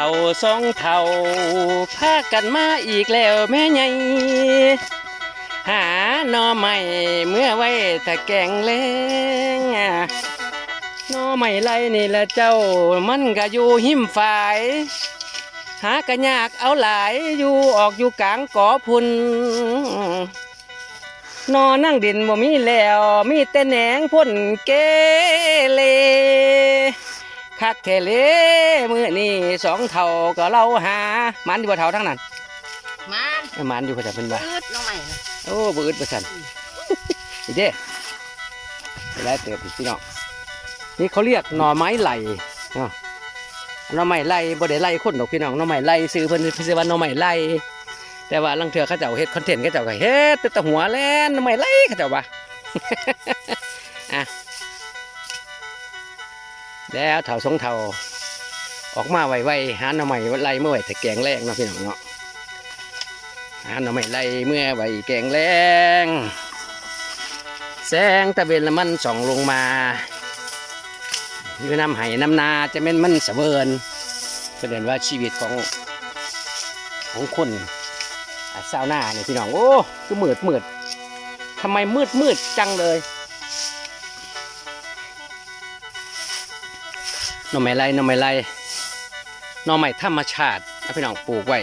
ท่าสองเท่าพากันมาอีกแล้วแม่ใหญ่หาหน่อใหม่เมื่อไว้ตะแกงแรงหน่อใหม่ไรนี่ละเจ้ามันก็อยู่หิมฝ่าย หากระยากเอาหลายอยู่ออกอยู่กลางกอพุนนอนั่งดินบ่มีแล้ว มีแต่แหนงพ่นเกเล คักเทเลมือนี่สองเท่าก็เราหามันอยู่บ่เท่าทั้งนั้นมาเอ้ยมันอยู่ประจัเป็นบ่าพืดน้องใหม่นะโอ้บ่อึดบ่สั่นอีเด้ไปได้เติบอีกพี่น้องนี่เขาเรียกหน่อไม้ไหลเนาะหน่อไม้ไหลบ่ได้ไหลคนดอกพี่น้องหน่อไม้ไหลซื้อเพิ่นซื้อว่าหน่อไม้ไหลแต่ว่าลังเทื่อเขาเจ้าเฮ็ดคอนเทนต์เขาเจ้าก็เฮ็ดแต่แต่หัวแล่นหน่อไม้ไหลเขาเจ้าว่าอะ แล้วเถาสองเถาออกมาไวๆหาหน่อไม้ไหลเมื่อไหร่แต่แกงแรงเนาะพี่น้องเนาะหาหน่อไม้ไล่เมื่อใบแกงแรงแสงตะเวนละมันส่องลงมาอยู่น้ำไห้น้ำนาจะเป็นมันสะเวินแสดงว่าชีวิตของของคนอะชาวนาเนี่ยพี่น้องโอ้คือมืดมืดทำไมมืดมืดจังเลย หน่อไม้ไล่หน่อไม้ไล่หน่อไม้ธรรมชาติเอาพี่น้องปลูกไว้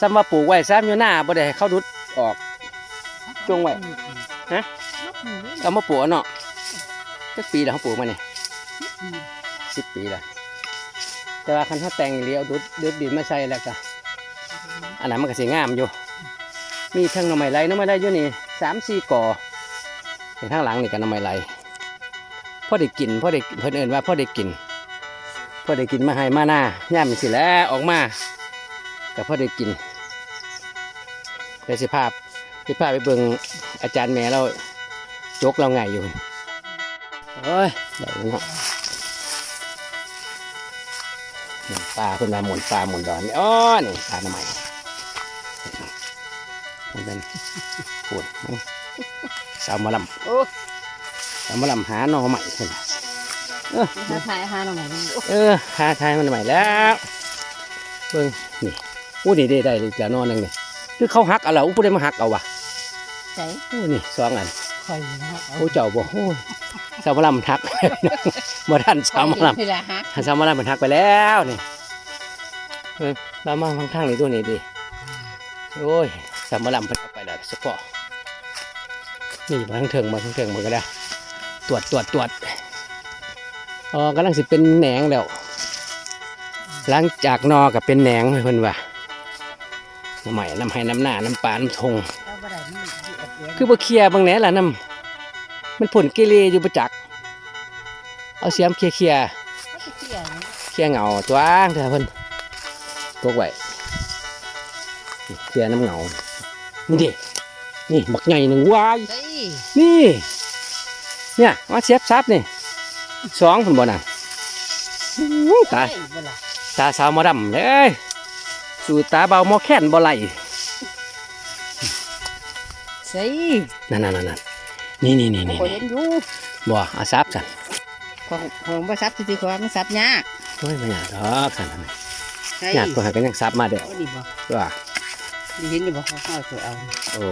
ซ้ำว่าปลูกไว้ซ้ำอยู่หน้าบ่ได้ให้เขาดุดออกจงไว้ฮะเอามาปลูกเอาเนาะจักปีแล้วเขาปลูกมาเนี่ยสิบปีแล้วแต่ว่าคันเขาแต่งอีหลีเอาดุดดุดดินมาใส่แล้วก็อันนั้นมันก็สีงามอยู่ มีทั้งหน่อไม้ไรหน่อไม้ไรอยู่นี่สามสี่ก่อในทางหลังนี่กันหน่อไม้ไร พ่อได้กินพ่อได้เพิ่นเอินว่าพ่อได้กินพ่อได้กินมาให้มาหน้าย่ามสิแล้วออกมาก็พอได้กินไปสิภาพสิภาพไปเบิ่งอาจารย์แม่เราจกเราไงอยู่โอ้ยได้แล้วเนาะหมุนปลาเพิ่นมาหมุนปลาหมุนดอนอ้อนี่ปลาหน่อไมมันเป็นปวดสาวมาลโอ้ำสาวหมาลำหาหน่อใหม่เพิ่นน่ะหาทายหาน้องใหม่นี่โอ้เออหาทายมันใหม่แล้วเบิ่งนี่อู้นี่ได้ได้เลยจ้ะนอนหนึงนี่คือเขาหักเอาละอู้ผู้ใดมาหักเอาวะใจอู้นี่สองอันคอยนะโอ้เจ้าบอกโอ้ยสาวมะลำทักบ่ทันสาวมะลคือละฮะำสาวมะลำมันทักไปแล้วนี่เออเรามาทางทางนี้ตัวนี้ดิโอ้ยสาวมะลำเพิ่นเอาไปแล้วเฉพาะนี่มาทางเถิงมาทางเถิงมันก็ได้ ตรวจตรวจตรวจอ๋อกำลังสิเป็นแหนงแล้วหลังจากนอกับเป็นแหนงเพิ่นว่าน้ำใหม่น้ำให้น้ำหน้าน้ำปลาน้ำทงเราบ่ได้มันอยู่อบเลี้ยงคือบ่เคลียร์บางแหนล่ะน้ำมันผลเกเรอยู่ประจัก เอาเสียมเคลียร์เคลียร์เขาสิเที่ยงเคลียร์เหงาตัวอ้างเถอะเพิ่นตกไว้นี่เคลียร์น้ำเหงานี่ดินี่บักใหญ่หนึ่งวายเฮ้ยนี่ เนี่ยมาเสียบซับนี่สองคนบ่น่ะอื้อตายเฮ้บ่ล่ะตาสาวหมอดำเอ้ยสู่ตาเบาหมอแค้นบ่ไหลใส่นั่นนั่นนั่นนี่นี่นี่นี่บ่เห็นอยู่บ่อาซับสันของของบ่ซับสิของมันซับยากโอ้ยมันหยาดดอกสันนั่นใช่หยาดตัวหากันยังซับมาเด้อเอาดิบ่ว่าได้เห็นอยู่บ่เขาเอาตัวเอาโอ้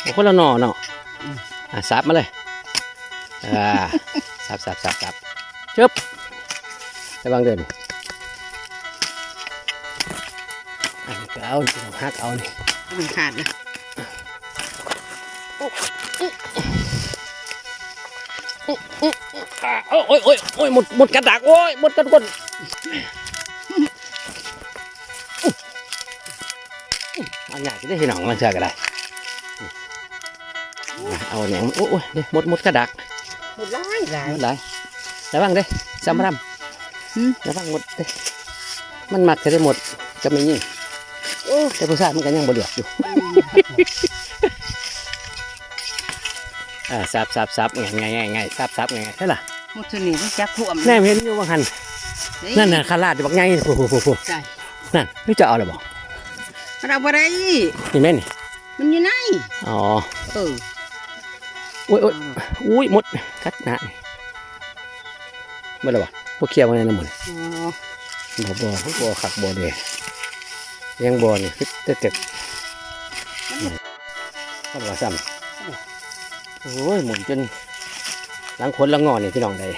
โอ้คนละหนอเนาะอืมอะซับมาเลย อ่าซับซับซับซับจึ๊บระวังเดินอันนี้ก็เอานี่ต้องหักเอานี่มันขาดเลยอ่าโอ้ยโอ้ยโอ้ยโอ้ยหมดหมดกระดักโอ้ยหมดกันคนเอาหยาดจะได้เห็นหนองมันเชื่อกันได้นี่เอาแหนงโอ้ยโอ้ยเดี๋ยวหมดหมดกระดัก หมดหลายหลายหมดหลายระวังเด้สามรหืมำระวังหมดเด้มันมักจะได้หมดจะไม่ยิ่งโอ้แต่ผู้ชายมันก็ยังบ่เดือดอยู่อ่าซับซับซับไงไงไงไงซับซับไงไงใช่ล่ะหมดเท่านี้มันจักท่วมแน่เห็นอยู่บางหันเฮ้ยนั่นน่ะคาราดอยู่บักไงโอ้โหโอ้โหใช่นั่นนี่จะเอาอะไรบอกมันเอาบ่ได้นี่แม่นี่มันอยู่ไหนอ๋อเออ โอ้ยโอ้ยอุ้ยหมดกัดหนะนี่เมื่อไรวะพวกเคียวมันในน้ำมันอ๋อบ่บ่บ่ขักบ่เด้ยังบ่นี่คือแต่แต่ก็ว่าซ้ำโอ้ยหมุนจนหลังขนหลังงอนี่พี่น้องได้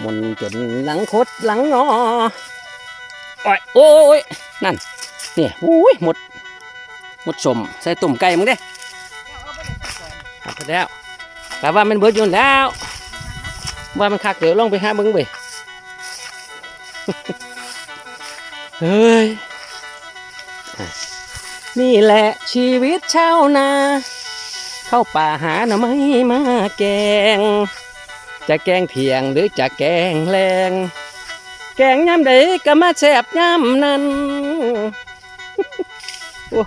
หมุนจนหลังคดหลังงอโอ้ยโอ้ยโอ้ยนั่นเนี่ยโอ้ยหมดหมดสมใส่ตุ่มไก่มึงเด้ครับพอ แล้วแต่ว่ามันเบิดอยู่แล้ว ว่ามันคักเดี๋ยวลองไปหาเบิ้งไปเฮ้ย นี่แหละชีวิตชาวนา เข้าป่าหาหน่อไม้มาแกง จะแกงเพียงหรือจะแกงแรง แกงย่ำใดก็มาแซบย่ำนั้นโอ้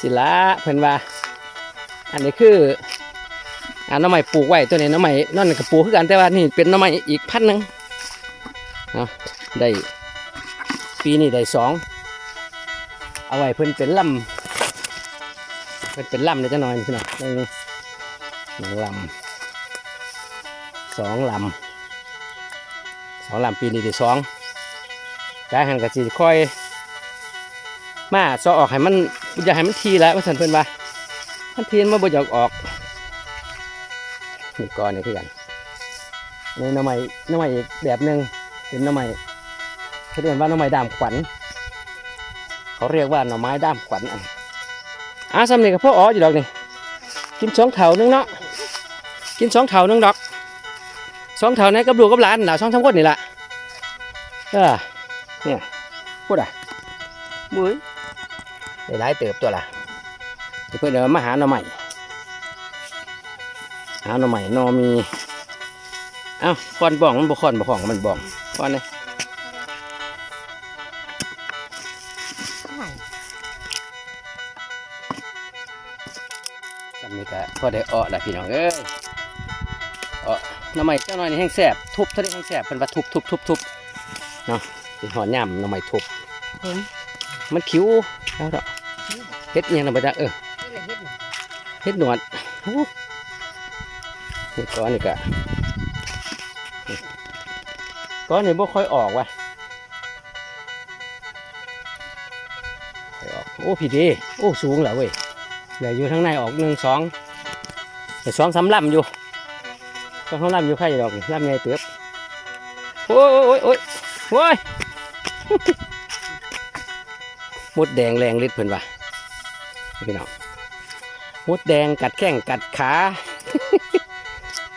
สิละเพิ่นว่า อันนี้คืออ่าน้ำใหม่ปลูกไว้ตัวนี้น้ำใหม่นั่นก็ปลูกคือกันแต่ว่านี่เป็นน้ำใหม่อีกพันหนึ่งเอได้ปีนี้ได้สองเอาไว้เพิ่นเป็นลำเพิ่นเป็นลำเดี๋ยจะหน่อยพี่น้องหนึ่งหนึ่งลำสองลำสองลำปีนี้ได้สองกายหันกะจีค่อย มาซอออกให้มันอย่าให้มันทีแล้วว่าสันเพิ่นว่า มันทีมันบ่อยากออกนี่ก้อนนี่คือกันนี่น้ำใหม่น้ำใหม่อีกแบบหนึ่งเป็นน้ำใหม่เขาเรียกว่าน้ำใหม่ดามขวัญเขาเรียกว่าหน่อไม้ด้ามขวัญอันอะสำเนียกับพ่ออ๋ออยู่ดอกนี่กินสองเถานึงเนาะกินสองเถานึงดอกสองเถาไหนกับลูกกับหลานล่ะสองสามคนนี่ล่ะเออเนี่ยพูดอะบุ้ยได้หลายเติบตัวละ เดี๋ยวเพื่อนเดี๋ยวมาหาหน่อใหม่หาหน่อใหม่หนอมีเอ้าคอนบ้องมันบ่คอนบ่ของมันบ้องคอนเลยจำนี้ก็พอได้อ้อละพี่น้องเอ้ยอ้อหน่อใหม่เจ้าหน่อยนี่แห้งแสบทุบเท่านี้แห้งแสบเป็นว่าทุบทุบทุบทุบเนาะเป็นหอนย่ำหน่อใหม่ทุบผมมันคิ้วเอาเถอะเฮ็ดอิหยังนะบ่จ๊ะเออ เฮ็ดหนวดโอ้นี่ก้อนนี่กะก้อนนี่บ่ค่อยออกว่ะค่อยออก โอ้พี่ดี โอ้สูงแล้วเว้ยเหลืออยู่ข้งในออกหนึ่งสองแต่สองสามลำอยู่สองสาลำอยู่ใครดอกลำไงเติบโอ้ยโอ้ยโอ้ยโอ้ยมดแดงแรงฤทธิ์เพิ่นว่ะพี่น้อง มดแดงกัดแข้งกัดขา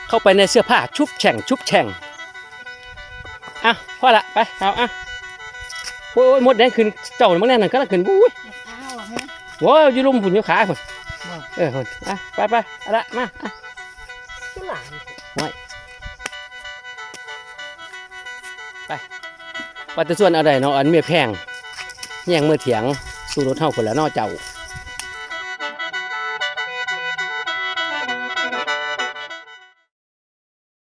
เข้าไปในเสื้อผ้าชุบแฉ่งชุบแฉ่งอะพอละไปเอาอะโอ้ยมดแดงขึ้นเจ้ามันแน่นอนก็ขึ้นบุ้ยอ้าวฮะโว้ยอยู่ลุมผุนอยู่ขาผุนบ่เออพุ่นอะไปไปเอาละมาอะคือหลานว่าแต่ส่วนอะไรเนาะอันเมียแพงแย่งมือเถียงสู้รถเท่าคนละเนอเจ้า